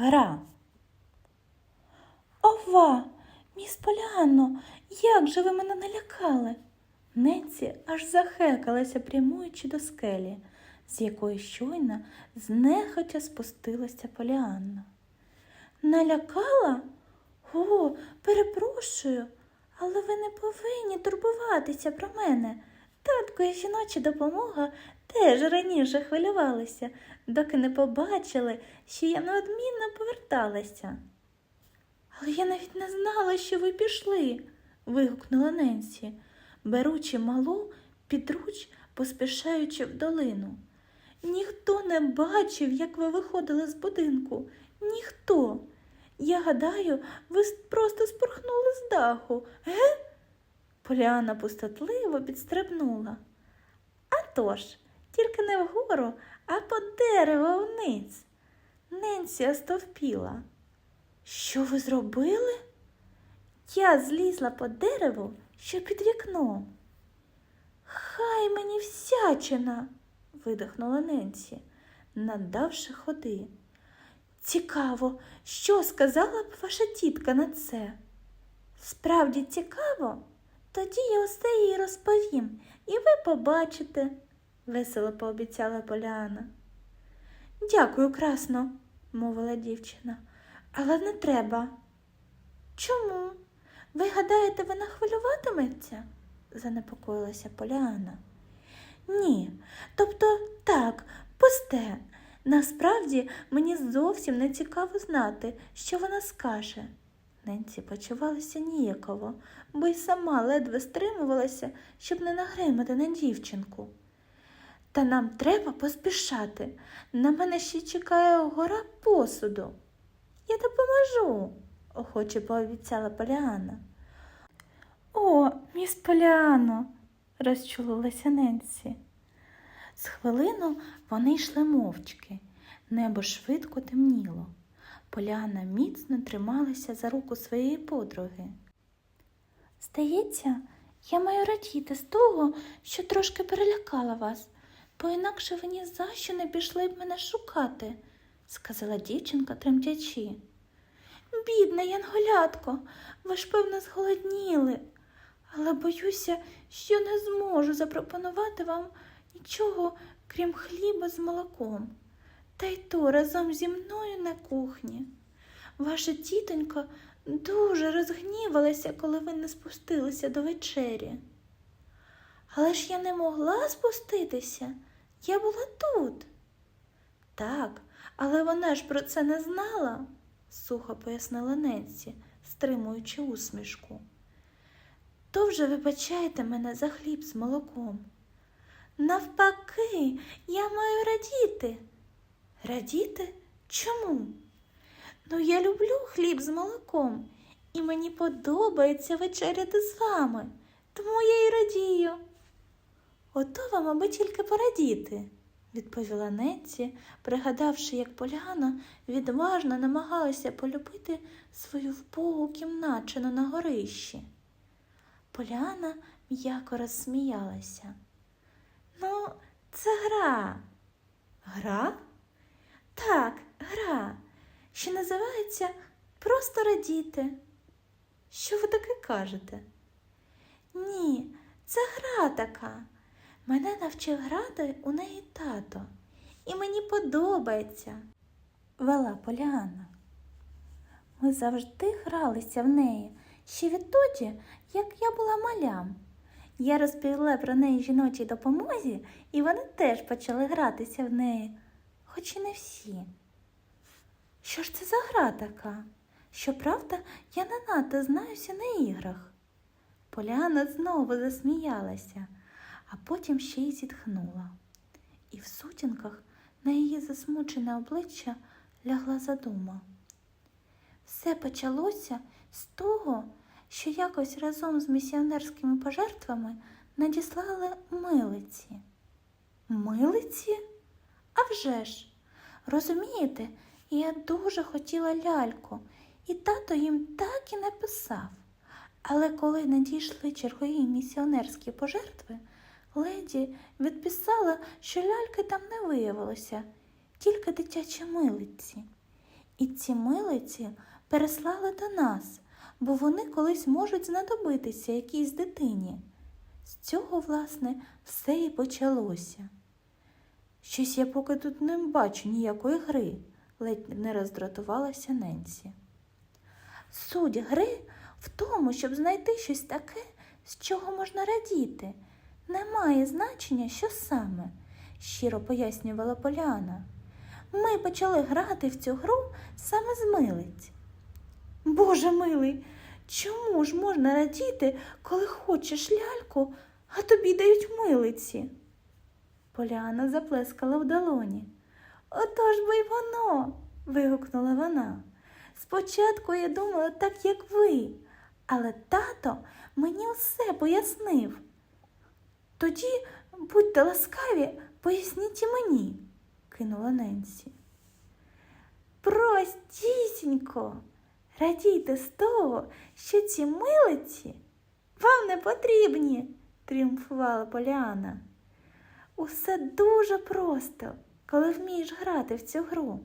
Гра. Ова, міс Поліанно, як же ви мене налякали? Ненсі аж захекалася, прямуючи до скелі, з якої щойно знехотя спустилася Поліанна. Налякала? О, перепрошую, але ви не повинні турбуватися про мене. Татко і жіноча допомога теж раніше хвилювалися, доки не побачили, що я неодмінно поверталася. Але я навіть не знала, що ви пішли, вигукнула Ненсі, беручи малу під руч, поспішаючи в долину. Ніхто не бачив, як ви виходили з будинку. Ніхто. Я гадаю, ви просто спорхнули з даху, ге? Поліана пустотливо підстрибнула. «А тож, тільки не вгору, а по дереву вниз. Ненсі остовпіла. Що ви зробили? Я злізла по дереву, що під вікном. Хай мені всячина, видихнула Ненсі, надавши ходи. Цікаво, що сказала б ваша тітка на це? Справді цікаво? Тоді я усе їй розповім, і ви побачите, весело пообіцяла Поляна. Дякую, красно, мовила дівчина, але не треба. Чому? Ви гадаєте, вона хвилюватиметься? занепокоїлася Поляна. Ні, тобто так, пусте. Насправді мені зовсім не цікаво знати, що вона скаже. Ненці почувалася ніяково, бо й сама ледве стримувалася, щоб не нагримати на дівчинку. Та нам треба поспішати. На мене ще чекає гора посуду. Я допоможу, охоче пообіцяла Поліана. О, міс Поліано, розчулилася Ненсі. З хвилину вони йшли мовчки. Небо швидко темніло. Поляна міцно трималася за руку своєї подруги. Здається, я маю радіти з того, що трошки перелякала вас, бо інакше ви ні за що не пішли б мене шукати, сказала дівчинка тремтячи. Бідна янголятко, ви ж певно зголодніли, але боюся, що не зможу запропонувати вам нічого, крім хліба з молоком. Та й то разом зі мною на кухні. Ваша тітонька дуже розгнівалася, коли ви не спустилися до вечері. Але ж я не могла спуститися, я була тут. Так, але вона ж про це не знала, сухо пояснила Ненсі, стримуючи усмішку. То вже вибачайте мене за хліб з молоком. Навпаки, я маю радіти. Радіти? Чому? Ну, я люблю хліб з молоком, і мені подобається вечеряти з вами, тому я й радію. Ото вам, аби тільки порадіти, відповіла Ненці, пригадавши, як Поляна відважно намагалася полюбити свою впогу кімначину на горищі. Поляна м'яко розсміялася. Ну, це гра. Гра? Так, гра, що називається Просто радіти. Що ви таке кажете? Ні, це гра така. Мене навчив грати у неї тато, і мені подобається, вела Поліана. Ми завжди гралися в неї ще відтоді, як я була малям. Я розповіла про неї жіночій допомозі, і вони теж почали гратися в неї, хоч і не всі. Що ж це за гра така? Щоправда, я не надто знаюся на іграх. Поляна знову засміялася, а потім ще й зітхнула. І в сутінках на її засмучене обличчя лягла задума. Все почалося з того, що якось разом з місіонерськими пожертвами надіслали милиці. Милиці? А вже ж! Розумієте, я дуже хотіла ляльку, і тато їм так і написав. Але коли надійшли чергові місіонерські пожертви, леді відписала, що ляльки там не виявилося, тільки дитячі милиці. І ці милиці переслали до нас, бо вони колись можуть знадобитися якійсь дитині. З цього, власне, все і почалося. Щось я поки тут не бачу ніякої гри, ледь не роздратувалася Ненсі. Суть гри в тому, щоб знайти щось таке, з чого можна радіти. Немає значення, що саме, щиро пояснювала Поляна. Ми почали грати в цю гру саме з милиць. Боже милий, чому ж можна радіти, коли хочеш ляльку, а тобі дають милиці? Поляна заплескала в долоні. Отож бо й воно. вигукнула вона. Спочатку я думала так, як ви, але тато мені все пояснив. Тоді, будьте ласкаві, поясніть і мені, кинула Ненсі. Простісінько, радійте з того, що ці милиці вам не потрібні, тріумфувала Поліана. Усе дуже просто, коли вмієш грати в цю гру.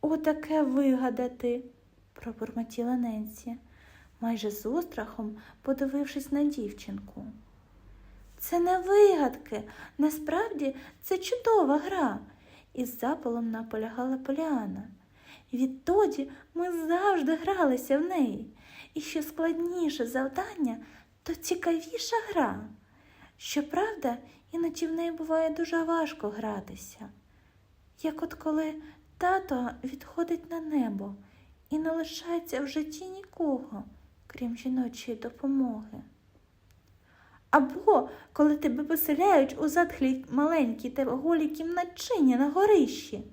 Отаке вигадати, пробурмотіла Ненсі, майже з острахом подивившись на дівчинку. Це не вигадки, насправді це чудова гра, із запалом наполягала Поліана. Відтоді ми завжди гралися в неї, і що складніше завдання, то цікавіша гра. Щоправда, іноді в неї буває дуже важко гратися. Як от коли тато відходить на небо і не лишається в житті нікого, крім жіночої допомоги. Або коли тебе поселяють у затхлій маленькій та голій кімнатчині на горищі,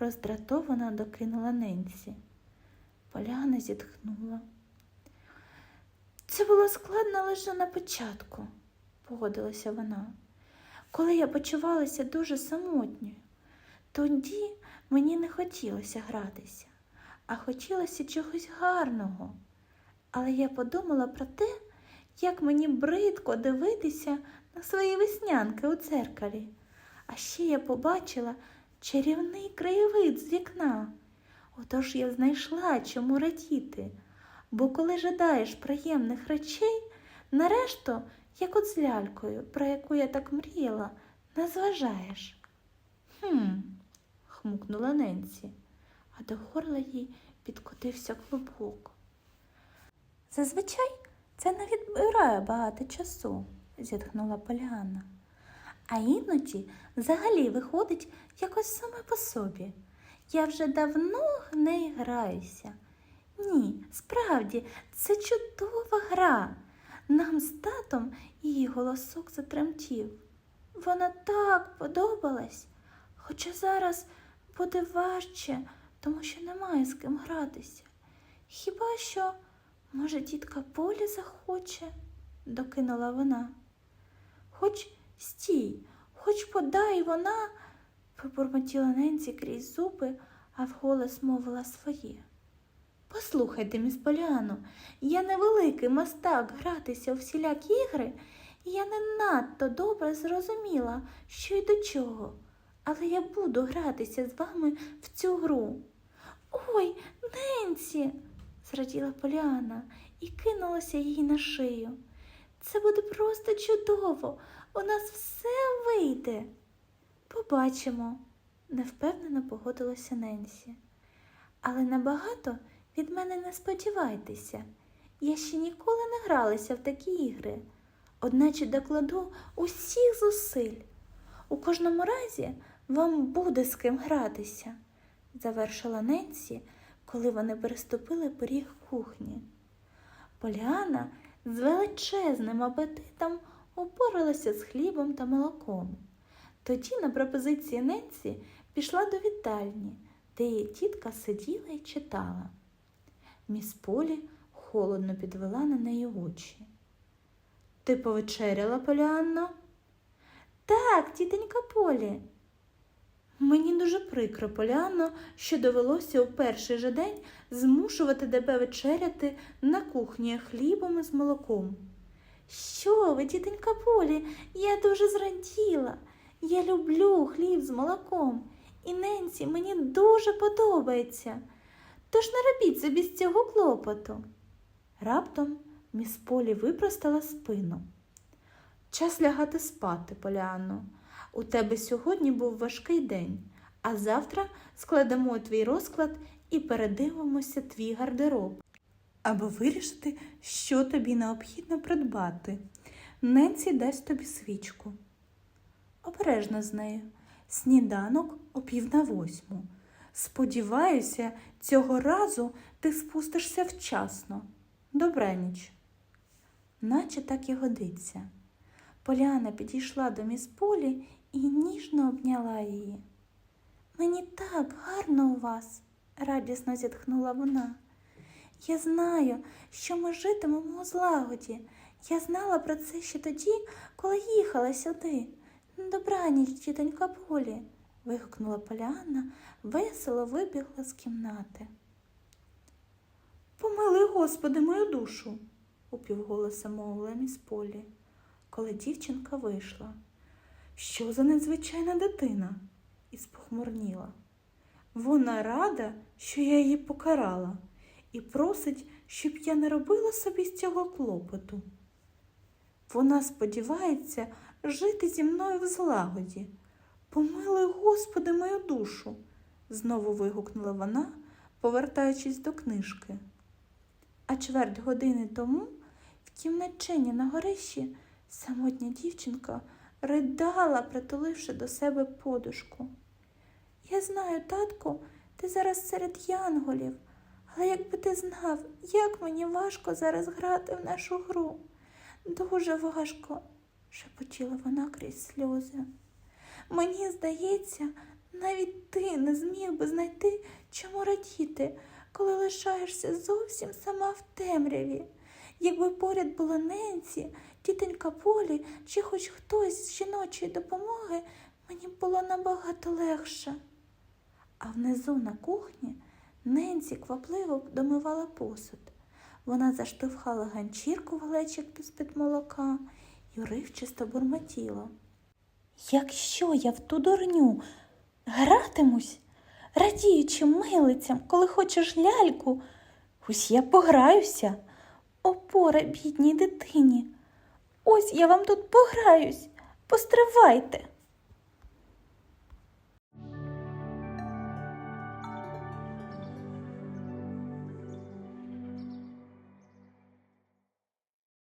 роздратовано докинула Ненсі. Поляна зітхнула. Це було складно лише на початку, погодилася вона. Коли я почувалася дуже самотньою, тоді мені не хотілося гратися, а хотілося чогось гарного. Але я подумала про те, як мені бридко дивитися на свої веснянки у дзеркалі. А ще я побачила чарівний краєвид з вікна. Отож я знайшла, чому радіти, бо коли жадаєш приємних речей, нарешту, як от з лялькою, про яку я так мріяла, не зважаєш. Хм, хмукнула Ненсі, а до горла їй підкотився клубок. Зазвичай це не відбирає багато часу, зітхнула Поліанна. А іноді взагалі виходить якось саме по собі. Я вже давно в неї граюся. Ні, справді, це чудова гра. Нам з татом її голосок затремтів. Вона так подобалась, хоча зараз буде важче, тому що немає з ким гратися. Хіба що, може, тітка Полі захоче, докинула вона. Хоч стій, хоч подай вона, пробурмотіла Ненсі крізь зуби, а вголос мовила своє. Послухайте, міс Поляно, я не великий мастак гратися у всілякі ігри, і я не надто добре зрозуміла, що й до чого. Але я буду гратися з вами в цю гру. Ой, Ненсі, зраділа Поліана і кинулася їй на шию. Це буде просто чудово. У нас все вийде. Побачимо, невпевнено погодилася Ненсі. Але набагато від мене не сподівайтеся. Я ще ніколи не гралася в такі ігри, одначе докладу усіх зусиль. У кожному разі вам буде з ким гратися, завершила Ненсі, коли вони переступили поріг кухні. Поліана з величезним апетитом упоралася з хлібом та молоком. Тоді на пропозиції Ненсі пішла до вітальні, де її тітка сиділа і читала. Міс Полі холодно підвела на неї очі. Ти повечеряла, Поліанно? Так, тітенька Полі. Мені дуже прикро, Поліанно, що довелося у перший же день змушувати тебе вечеряти на кухні хлібом із молоком. Що ви, тітенька Полі, я дуже зраділа. Я люблю хліб з молоком, і Ненсі мені дуже подобається. Тож не робіть собі з цього клопоту. Раптом міс Полі випростала спину. Час лягати спати, Поліанно. У тебе сьогодні був важкий день, а завтра складемо твій розклад і передивимося твій гардероб, аби вирішити, що тобі необхідно придбати. Ненсі дасть тобі свічку. Обережно з нею. Сніданок о пів на восьму. Сподіваюся, цього разу ти спустишся вчасно. Добраніч. Наче так і годиться. Поляна підійшла до міс Полі і ніжно обняла її. Мені так гарно у вас, радісно зітхнула вона. Я знаю, що ми житимемо у злагоді. Я знала про це ще тоді, коли їхала сюди. Добраніч, тітонька Полі, вигукнула Поляна, весело вибігла з кімнати. Помили, Господи, мою душу, упівголоса мовила міс Полі, коли дівчинка вийшла. Що за незвичайна дитина? і спохмурніла. Вона рада, що я її покарала, і просить, щоб я не робила собі з цього клопоту. Вона сподівається жити зі мною в злагоді. Помилуй, Господи, мою душу, знову вигукнула вона, повертаючись до книжки. А чверть години тому в кімнатчині на горищі самотня дівчинка ридала, притуливши до себе подушку. Я знаю, татку, ти зараз серед янголів, але якби ти знав, як мені важко зараз грати в нашу гру. Дуже важко, шепотіла вона крізь сльози. Мені здається, навіть ти не зміг би знайти, чому радіти, коли лишаєшся зовсім сама в темряві. Якби поряд була Ненсі, тітонька Полі чи хоч хтось з жіночої допомоги, мені б було набагато легше. А внизу на кухні Ненсі квапливо домивала посуд. Вона заштовхала ганчірку в глечик з-під молока і уривчисто бурмотіла. Якщо я в ту дурню гратимусь, радіючи милицям, коли хочеш ляльку, ось я пограюся. Опора бідній дитині. Ось я вам тут пограюсь. Постривайте.